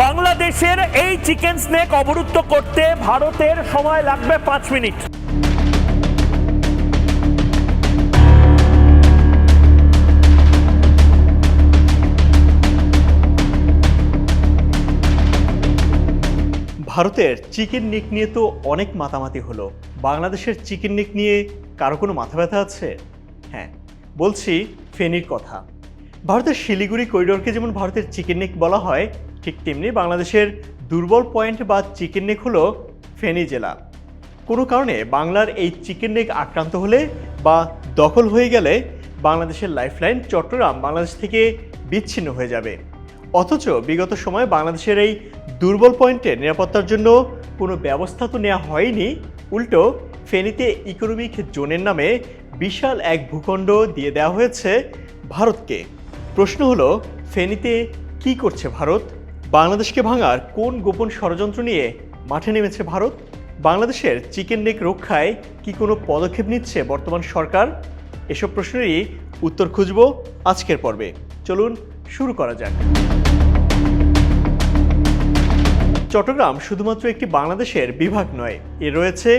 বাংলাদেশের এই chicken snake অবরুদ্ধ করতে ভারতের সময় লাগবে পাঁচ মিনিট। ভারতের চিকেন নেক নিয়ে তো অনেক মাতামাতি হলো। বাংলাদেশের চিকেন নেক নিয়ে কারও কোনো মাথা ব্যথা আছে? হ্যাঁ বলছি ফেনীর কথা। ভারতের শিলিগুড়ি করিডোরকে যেমন ভারতের চিকেন নেক বলা হয় ঠিক তেমনি বাংলাদেশের দুর্বল পয়েন্ট বা চিকেন নেক হলো ফেনী জেলা। কোনো কারণে বাংলার এই চিকেন নেক আক্রান্ত হলে বা দখল হয়ে গেলে বাংলাদেশের লাইফলাইন চট্টগ্রাম বাংলাদেশ থেকে বিচ্ছিন্ন হয়ে যাবে। অথচ বিগত সময়ে বাংলাদেশের এই দুর্বল পয়েন্টে নিরাপত্তার জন্য কোনো ব্যবস্থা তো নেওয়া হয়নি, উল্টো ফেনীতে ইকোনমিক জোনের নামে বিশাল এক ভূখণ্ড দিয়ে দেওয়া হয়েছে ভারতকে। প্রশ্ন হলো, ফেনীতে কি করছে ভারত? বাংলাদেশকে ভাঙার কোন গোপন ষড়যন্ত্র নিয়ে মাঠে নেমেছে ভারত? বাংলাদেশের চিকেন নেক রক্ষায় কি কোনো পদক্ষেপ নিচ্ছে বর্তমান সরকার? এসব প্রশ্নেরই উত্তর খুঁজব আজকের পর্বে। চলুন শুরু করা যাক। চট্টগ্রাম শুধুমাত্র একটি বাংলাদেশের বিভাগ নয় এর রয়েছে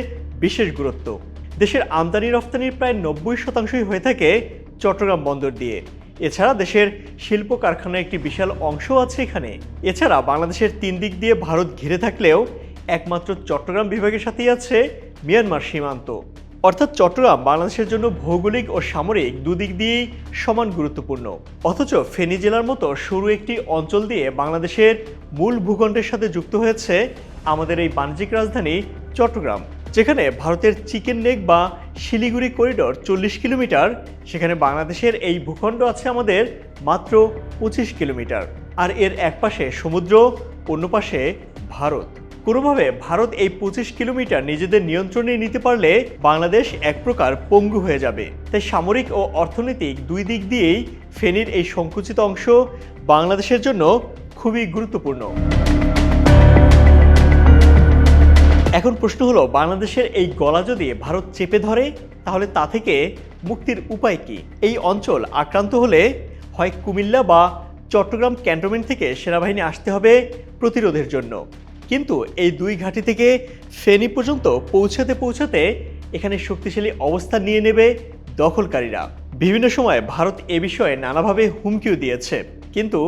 বিশেষ গুরুত্ব। দেশের আমদানি রফতানির প্রায় নব্বই শতাংশই হয়ে থাকে চট্টগ্রাম বন্দর দিয়ে। এছাড়া দেশের শিল্প কারখানার একটি বিশাল অংশ আছে এখানে। এছাড়া বাংলাদেশের তিন দিক দিয়ে ভারত ঘিরে থাকলেও একমাত্র চট্টগ্রাম বিভাগের সাথেই আছে মিয়ানমার সীমান্ত। অর্থাৎ চট্টগ্রাম বাংলাদেশের জন্য ভৌগোলিক ও সামরিক দুদিক দিয়েই সমান গুরুত্বপূর্ণ। অথচ ফেনী জেলার মতো সরু একটি অঞ্চল দিয়ে বাংলাদেশের মূল ভূখণ্ডের সাথে যুক্ত হয়েছে আমাদের এই বাণিজ্যিক রাজধানী চট্টগ্রাম। যেখানে ভারতের চিকেন নেক বা শিলিগুড়ি করিডোর চল্লিশ কিলোমিটার, সেখানে বাংলাদেশের এই ভূখণ্ড আছে আমাদের মাত্র পঁচিশ কিলোমিটার। আর এর এক পাশে সমুদ্র, অন্য পাশে ভারত। কোনোভাবে ভারত এই পঁচিশ কিলোমিটার নিজেদের নিয়ন্ত্রণে নিতে পারলে বাংলাদেশ এক প্রকার পঙ্গু হয়ে যাবে। তাই সামরিক ও অর্থনৈতিক দুই দিক দিয়েই ফেনীর এই সংকুচিত অংশ বাংলাদেশের জন্য খুবই গুরুত্বপূর্ণ। এখন প্রশ্ন হলো, বাংলাদেশের এই গলা যদি ভারত চেপে ধরে, তাহলে তা থেকে মুক্তির উপায় কি? এই অঞ্চল আক্রান্ত হলে হয় কুমিল্লা বা চট্টগ্রাম ক্যান্টনমেন্ট থেকে সেনাবাহিনী আসতে হবে প্রতিরোধের জন্য। কিন্তু এই দুই ঘাঁটি থেকে ফেনী পর্যন্ত পৌঁছাতে পৌঁছাতে এখানে শক্তিশালী অবস্থান নিয়ে নেবে দখলকারীরা। বিভিন্ন সময় ভারত এ বিষয়ে নানাভাবে হুমকিও দিয়েছে। কিন্তু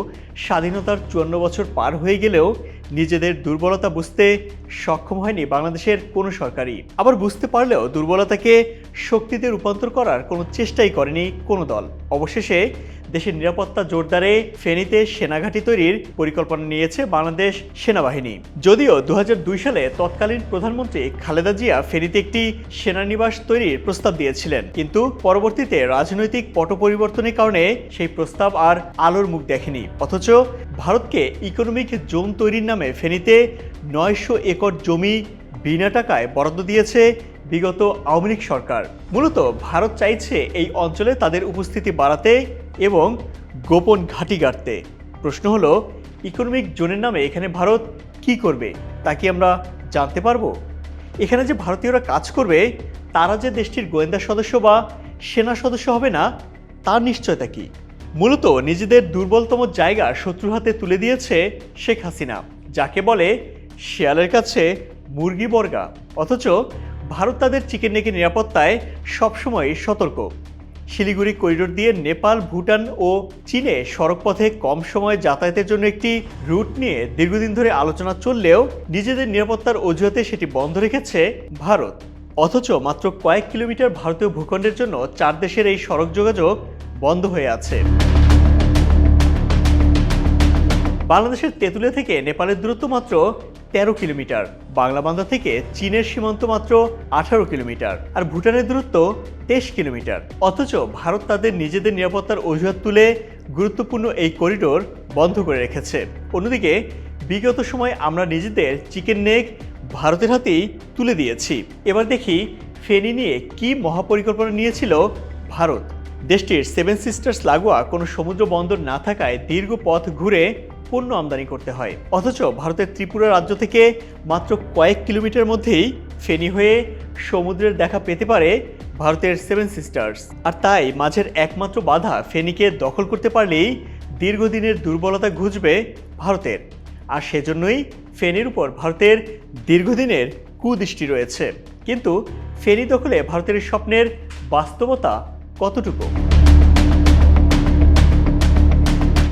স্বাধীনতার চুয়ান্ন বছর পার হয়ে গেলেও নিজেদের দুর্বলতা বুঝতে সক্ষম হয়নি বাংলাদেশের কোনো সরকারই। আবার বুঝতে পারলেও দুর্বলতাকে শক্তিতে রূপান্তর করার কোনো চেষ্টাই করেনি কোনো দল। অবশেষে দেশের নিরাপত্তা জোরদারে ফেনীতে সেনাঘাঁটি তৈরির পরিকল্পনা নিয়েছে বাংলাদেশ সেনাবাহিনী। যদিও দুহাজার দুই সালে তৎকালীন প্রধানমন্ত্রী খালেদা জিয়া ফেনীতে একটি সেনানিবাস তৈরির প্রস্তাব দিয়েছিলেন। কিন্তু পরবর্তীতে রাজনৈতিক পট পরিবর্তনের কারণে সেই প্রস্তাব আর আলোর মুখ দেখেনি। অথচ ভারতকে ইকোনমিক জোন তৈরির নামে ফেনীতে নয়শো একর জমি বিনা টাকায় বরাদ্দ দিয়েছে বিগত আওয়ামী লীগ সরকার। মূলত ভারত চাইছে এই অঞ্চলে তাদের উপস্থিতি বাড়াতে এবং গোপন ঘাঁটি গাড়তে প্রশ্ন হলো ইকোনমিক জোনের নামে এখানে ভারত কি করবে, তা কি আমরা জানতে পারব? এখানে যে ভারতীয়রা কাজ করবে, তারা যে দেশটির গোয়েন্দা সদস্য বা সেনা সদস্য হবে না, তার নিশ্চয়তা কি? মূলত নিজেদের দুর্বলতম জায়গা শত্রু হাতে তুলে দিয়েছে শেখ হাসিনা, যাকে বলে শেয়ালের কাছে মুরগি বর্গা। অথচ ভারত তাদের চিকেন নেকের নিরাপত্তায় সবসময় সতর্ক। শিলিগুড়ি করিডোর দিয়ে নেপাল, ভুটান ও চীনে সড়কপথে কম সময়ে যাতায়াতের জন্য একটি রুট নিয়ে দীর্ঘদিন ধরে আলোচনা চললেও নিজেদের নিরাপত্তার অজুহাতে সেটি বন্ধ রেখেছে ভারত। অথচ মাত্র কয়েক কিলোমিটার ভারতীয় ভূখণ্ডের জন্য চার দেশের এই সড়ক যোগাযোগ বন্ধ হয়ে আছে। বাংলাদেশের তেঁতুলিয়া থেকে নেপালের দূরত্ব মাত্র তেরো কিলোমিটার বাংলাবান্ধা থেকে চীনের সীমান্ত মাত্র আঠারো কিলোমিটার, আর ভুটানের দূরত্ব তেইশ কিলোমিটার। অথচ ভারত তাদের নিজেদের নিরাপত্তার অজুহাত তুলে গুরুত্বপূর্ণ এই করিডোর বন্ধ করে রেখেছে। অন্যদিকে, বিগত সময় আমরা নিজেদের চিকেন নেক ভারতের হাতেই তুলে দিয়েছি। এবার দেখি ফেনী নিয়ে কি মহাপরিকল্পনা নিয়েছিল ভারত। দেশটির সেভেন সিস্টার্স লাগোয়া কোনো সমুদ্র বন্দর না থাকায় দীর্ঘ পথ ঘুরে পণ্য আমদানি করতে হয়। অথচ ভারতের ত্রিপুরা রাজ্য থেকে মাত্র কয়েক কিলোমিটার মধ্যেই ফেনী হয়ে সমুদ্রের দেখা পেতে পারে ভারতের সেভেন সিস্টার্স আর তাই মাঝের একমাত্র বাধা ফেনীকে দখল করতে পারলেই দীর্ঘদিনের দুর্বলতা ঘুচবে ভারতের। আর সেজন্যই ফেনীর উপর ভারতের দীর্ঘদিনের কুদৃষ্টি রয়েছে। কিন্তু ফেনী দখলে ভারতের স্বপ্নের বাস্তবতা কতটুকু?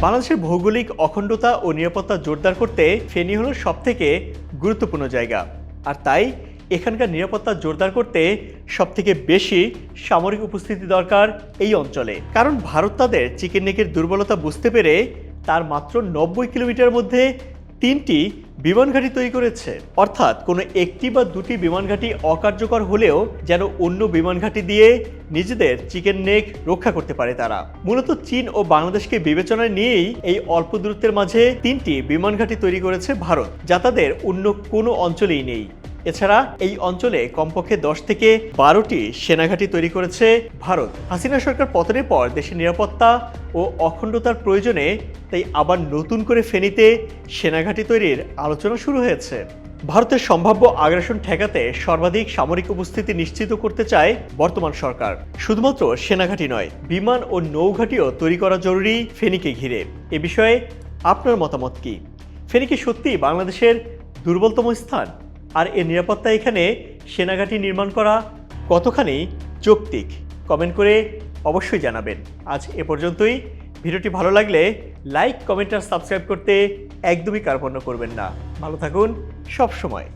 বাংলাদেশের ভৌগোলিক অখণ্ডতা ও নিরাপত্তা জোরদার করতে ফেনী হলো সবথেকে গুরুত্বপূর্ণ জায়গা। আর তাই এখানকার নিরাপত্তা জোরদার করতে সবথেকে বেশি সামরিক উপস্থিতি দরকার এই অঞ্চলে। কারণ ভারত তাদের চিকেন নেকের দুর্বলতা বুঝতে পেরে তার মাত্র নব্বই কিলোমিটার মধ্যে তিনটি বিমান ঘাঁটি তৈরি করেছে। অর্থাৎ কোনো একটি বা দুটি বিমান ঘাঁটি অকার্যকর হলেও যেন অন্য বিমান ঘাঁটি দিয়ে নিজেদের চিকেন নেক রক্ষা করতে পারে তারা। মূলত চীন ও বাংলাদেশকে বিবেচনায় নিয়েই এই অল্প দূরত্বের মাঝে তিনটি বিমান ঘাঁটি তৈরি করেছে ভারত, যা তাদের অন্য কোনো অঞ্চলেই নেই। এছাড়া এই অঞ্চলে কমপক্ষে দশ থেকে বারোটি সেনাঘাঁটি তৈরি করেছে ভারত। হাসিনা সরকার পতনের পর দেশের নিরাপত্তা ও অখণ্ডতার প্রয়োজনে তাই আবার নতুন করে ফেনীতে সেনাঘাঁটি তৈরির আলোচনা শুরু হয়েছে। ভারতের সম্ভাব্য আগ্রাসন ঠেকাতে সর্বাধিক সামরিক উপস্থিতি নিশ্চিত করতে চায় বর্তমান সরকার। শুধুমাত্র সেনাঘাঁটি নয়, বিমান ও নৌঘাঁটিও তৈরি করা জরুরি ফেনীকে ঘিরে। এ বিষয়ে আপনার মতামত কি? ফেনী কি সত্যি বাংলাদেশের দুর্বলতম স্থান? আর এর নিরাপত্তা এখানে সেনাঘাঁটি নির্মাণ করা কতখানি যৌক্তিক? কমেন্ট করে অবশ্যই জানাবেন। আজ এ পর্যন্তই। ভিডিওটি ভালো লাগলে লাইক, কমেন্ট আর সাবস্ক্রাইব করতে একদমই কার্পণ্য করবেন না। ভালো থাকুন সব সময়